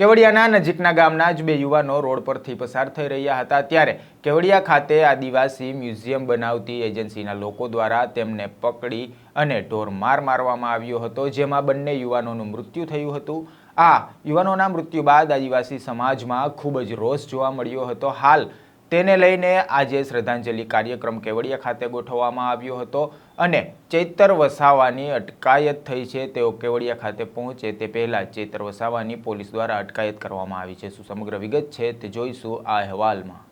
કેવડિયાના નજીકના ગામના જ બે યુવાનો રોડ પરથી પસાર થઈ રહ્યા હતા ત્યારે કેવડિયા ખાતે આદિવાસી મ્યુઝિયમ બનાવતી એજન્સીના લોકો દ્વારા તેમને પકડી અને ઢોર માર મારવામાં આવ્યો હતો, જેમાં બંને યુવાનોનું મૃત્યુ થયું હતું. આ યુવાનોના મૃત્યુ બાદ આદિવાસી સમાજમાં ખૂબ જ રોષ જોવા મળ્યો હતો. હાલ તેને લઈને આજે શ્રદ્ધાંજલિ કાર્યક્રમ કેવડિયા ખાતે ગોઠવવામાં આવ્યો હતો અને ચૈતર વસાવાની અટકાયત થઈ છે. તેઓ કેવડિયા ખાતે પહોંચે તે પહેલાં ચૈતર વસાવાની પોલીસ દ્વારા અટકાયત કરવામાં આવી છે. શું સમગ્ર વિગત છે તે જોઈશું આ અહેવાલમાં.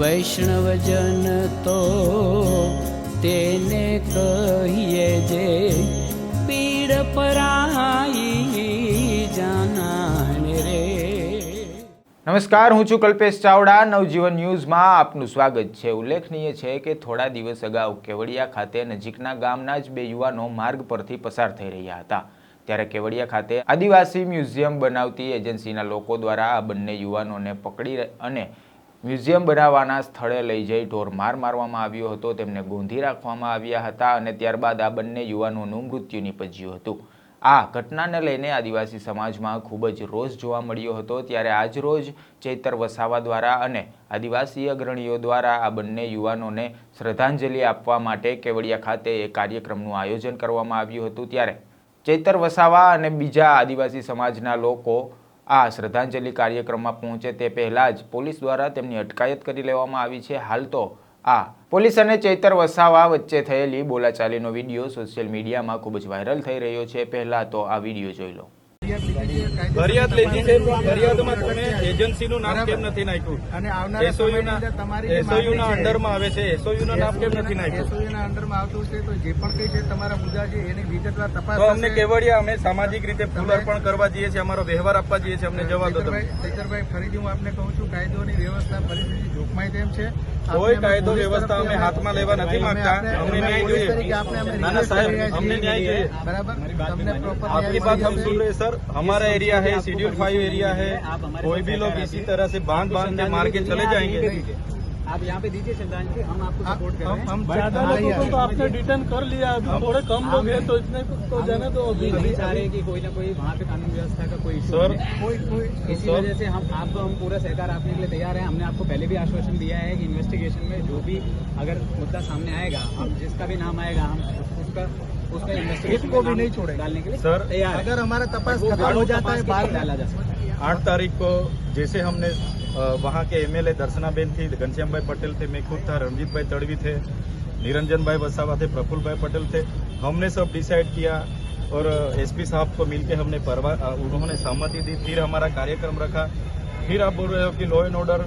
વૈષ્ણવજન તો તેને કહીએ જે નમસ્કાર, હું છું કલ્પેશ ચાવડા. નવજીવન ન્યૂઝમાં આપનું સ્વાગત છે. ઉલ્લેખનીય છે કે થોડા દિવસ અગાઉ કેવડિયા ખાતે નજીકના ગામના જ બે યુવાનો માર્ગ પરથી પસાર થઈ રહ્યા હતા. ત્યારે કેવડિયા ખાતે આદિવાસી મ્યુઝિયમ બનાવતી એજન્સીના લોકો દ્વારા આ બંને યુવાનોને પકડી અને મ્યુઝિયમ બનાવવાના સ્થળે લઈ જઈ ઢોર માર મારવામાં આવ્યો હતો. તેમને ગોંધી રાખવામાં આવ્યા હતા અને ત્યારબાદ આ બંને યુવાનોનું મૃત્યુ નીપજ્યું હતું. આ ઘટનાને લઈને આદિવાસી સમાજમાં ખૂબ જ રોષ જોવા મળ્યો હતો. ત્યારે આજ રોજ ચૈતર વસાવા દ્વારા અને આદિવાસી અગ્રણીઓ દ્વારા આ બંને યુવાનોને શ્રદ્ધાંજલિ આપવા માટે કેવડિયા ખાતે એક કાર્યક્રમનું આયોજન કરવામાં આવ્યું હતું. ત્યારે ચૈતર વસાવા અને બીજા આદિવાસી સમાજના લોકો આ શ્રદ્ધાંજલિ કાર્યક્રમમાં પહોંચે તે પહેલાં જ પોલીસ દ્વારા તેમની અટકાયત કરી લેવામાં આવી છે. હાલ તો આ પોલીસ અને ચૈતર વસાવા વચ્ચે થયેલી બોલાચાલીનો વીડિયો સોશિયલ મીડિયામાં ખૂબ જ વાયરલ થઈ રહ્યો છે. પહેલા તો આ વીડિયો જોઈ લો. ફરિયાદ લીધી છે. ફરિયાદમાં તમે એજન્સીનું નામ કેમ નથી નાખ્યું અને આવનારા એસઓયુ સમયની ના અંદર તમારી જે એસઓયુ ના માંગણી છે, અંડરમાં આવે છે એસઓયુ નું નામ કેમ નથી નાખ્યું SOU ના અંડરમાં આવતું છે તો જે પણ કઈ છે તમારા મુદ્દા છે એની વિગતવાર તપાસ તો અમને થશે. કેવડિયા અમે સામાજિક રીતે ફૂલ અર્પણ કરવા જઈએ છીએ અમારો વ્યવહાર આપવા જઈએ છીએ અમને જવા દો તમે ચૈતરભાઈ ચૈતરભાઈ, ફરીથી હું આપને કહું છું કાયદોની વ્યવસ્થા પરિસ્થિતિ જોખમાય તેમ છે કોઈ આપણે કાયદો પોલીસ વ્યવસ્થા અમે તરફથી હાથમાં લેવા નથી અમે માંગતા આપણે- અમને ન્યાય પોલીસ જોઈએ તરીકે આપણે અમે ના ના request કરી સાહેબ રહ્યા અમને છીએ. न्याय चाहिए બરાબર તમને proper आपकी न्याय बात हम मिल सुन रहे हैं सर हमारा एरिया है शेड्यूल फाइव एरिया है कोई भी लोग इसी तरह से बाँध बाँध के मार के चले जाएँगे। आप यहाँ पे दीजिए श्रद्धांजलि हम आपको हम सपोर्ट कर रहे हैं। हम ज़्यादा लोगों को तो आपने डिटेन कर लिया अभी थोड़े कम लोग हैं तो इतने को तो जाने दो अभी नहीं। चाह रहे कि कोई ना कोई वहाँ पे कानून व्यवस्था का कोई इशू सर कोई कोई इसी वजह से हम आपको हम पूरा सहकार आपने के लिए तैयार है। हमने आपको पहले भी आश्वासन दिया है कि इन्वेस्टिगेशन में जो भी अगर मुद्दा सामने आएगा हम जिसका भी नाम आएगा हम उसका उसका इन्वेस्टिगेशन को भी नहीं छोड़ेंगे। डालने के लिए सर तैयार अगर हमारा तपास हो जाता है में डाला जा सकता है। आठ तारीख को जैसे हमने वहाँ के एमएलए दर्शनाबेन थी, घनश्याम भाई पटेल थे, मैं खुद था, रणजीत भाई तड़वी थे, निरंजन भाई वसावा थे, प्रफुल्ल भाई पटेल थे, हमने सब डिसाइड किया और एसपी साहब को मिलके हमने परवा उन्होंने सहमति दी, फिर हमारा कार्यक्रम रखा। फिर आप बोल रहे हो कि लॉ एंड ऑर्डर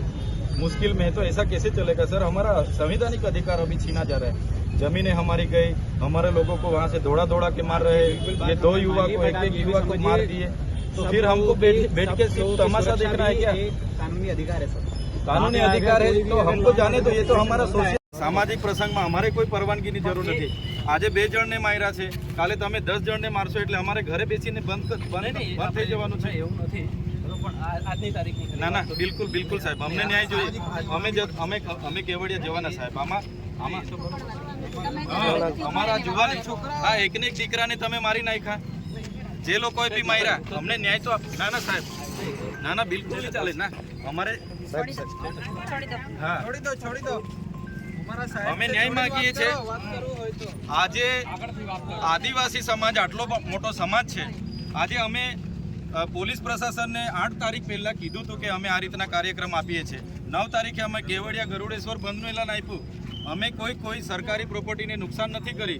मुश्किल में है तो ऐसा कैसे चलेगा? सर, हमारा संवैधानिक अधिकार अभी छीना जा रहा है। जमीनें हमारी गई, हमारे लोगों को वहाँ से दौड़ा दौड़ा के मार रहे ये दो युवा को एक एक युवा को मार दिए। तो फिर हमको बैठ बैठ के सिर्फ तमाशा देखना है क्या एक कानूनी अधिकार है सर કાનૂની અધિકાર है तो हमको जाने दो ये तो हमारा सोशल સામાજિક પ્રસંગમાં અમારે કોઈ પરવાનગીની જરૂર નથી આજે બે જણને માર્યા છે કાલે તમે દસ જણને મારશો એટલે અમારે ઘરે બેસીને બંધ કર- બંધ બંધ થઈ જવાનું છે એવું નથી પણ આ- આજની તારીખની ના ના બિલકુલ બિલકુલ સાહેબ અમને ન્યાય જોઈએ અમે જ- અમે અમે કેવડિયા જવાના સાહેબ આમાં આમાં અમારા જુવાન હા એકને એક દીકરાને તમે મારી નાખ્યા જે લોકોએ બી માર્યા અમને ન્યાય તો આપ- ના ના સાહેબ. ના ના બિલકુલ નહીં ચાલે ના. અમારે હા. અમે ન્યાય માંગીએ છીએ. આજે આદિવાસી સમાજ આટલો મોટો સમાજ છે. આજે અમે પોલીસ પ્રશાસનને આઠ તારીખ પહેલાં કીધું હતું કે અમે આ રીતના કાર્યક્રમ આપીએ છીએ. નવ તારીખે અમે કેવડિયા ગરુડેશ્વર બંધનું એલાન આપ્યું. અમે કોઈ કોઈ સરકારી પ્રોપર્ટીને નુકસાન નથી કરી.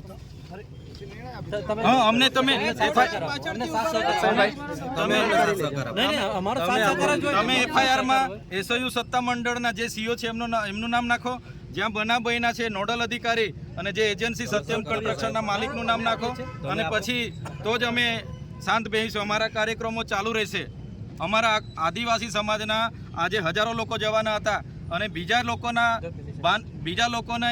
હા અમને તમે તમે એફઆઈઆરમાં એસયુ સત્તા મંડળના જે સીઓ છે એમનું એમનું નામ નાખો. જ્યાં બનાવ બન્યા છે નોડલ અધિકારી અને જે એજન્સી સત્યમ કન્સ્ટ્રક્શનના માલિકનું નામ નાખો. અને પછી તો જ અમે શાંત બેસીશું અમારા કાર્યક્રમો ચાલુ રહેશે. અમારા આદિવાસી સમાજના આજે હજારો લોકો જવાના હતા અને બીજા લોકોના બીજા લોકોને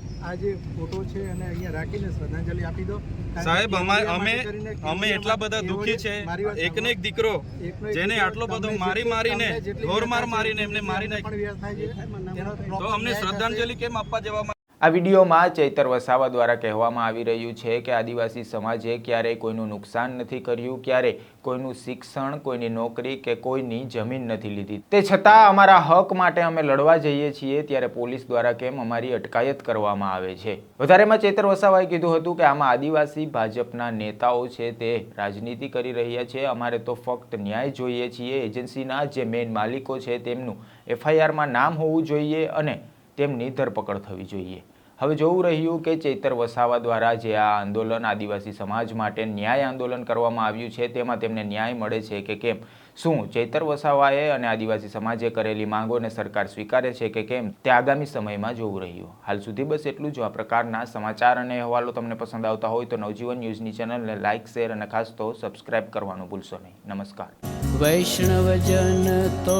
આ જે ફોટો છે અને અહીંયા રાખીને શ્રદ્ધાંજલિ આપી દો. સાહેબ અમે અમે એટલા બધા દુઃખી છે. એકને એક દીકરો જેને આટલો બધો મારી મારીને ઢોરમાર મારીને એમને મારી તેનો તો અમને શ્રદ્ધાંજલિ કેમ આપવા જવામાં આ વિડીયોમાં ચૈતર વસાવા દ્વારા કહેવામાં આવી રહ્યું છે કે આદિવાસી સમાજે ક્યારેય કોઈનું નુકસાન નથી કર્યું, ક્યારેય કોઈનું શિક્ષણ, કોઈની નોકરી કે કોઈની જમીન નથી લીધી. તે છતાં અમારા હક માટે અમે લડવા જઈએ છીએ ત્યારે પોલીસ દ્વારા કેમ અમારી અટકાયત કરવામાં આવે છે? વધારેમાં ચેતર વસાવાએ કીધું હતું કે આમાં આદિવાસી ભાજપના નેતાઓ છે તે રાજનીતિ કરી રહ્યા છે, અમારે તો ફક્ત ન્યાય જોઈએ છીએ. એજન્સીના જે મેઇન માલિકો છે તેમનું એફઆઈઆરમાં નામ હોવું જોઈએ અને તેમની ધરપકડ થવી જોઈએ. હવે જોવું રહ્યું કે ચૈતર વસાવા દ્વારા જે આ આંદોલન આદિવાસી સમાજ માટે ન્યાય આંદોલન કરવામાં આવ્યું છે, તેમાં તેમને ન્યાય મળે છે કે કેમ? શું ચૈતર વસાવાએ અને આદિવાસી સમાજે કરેલી માંગોને સરકાર સ્વીકારે છે કે કેમ? તે આગામી સમયમાં જોવું રહ્યું. હાલ સુધી બસ એટલું જ. આ પ્રકારના સમાચાર અને અહેવાલો તમને પસંદ આવતા હોય તો નવજીવન ન્યૂઝની ચેનલને લાઇક શેર અને ખાસ તો સબસ્ક્રાઇબ કરવાનું ભૂલશો નહીં. નમસ્કાર. વૈષ્ણવજન તો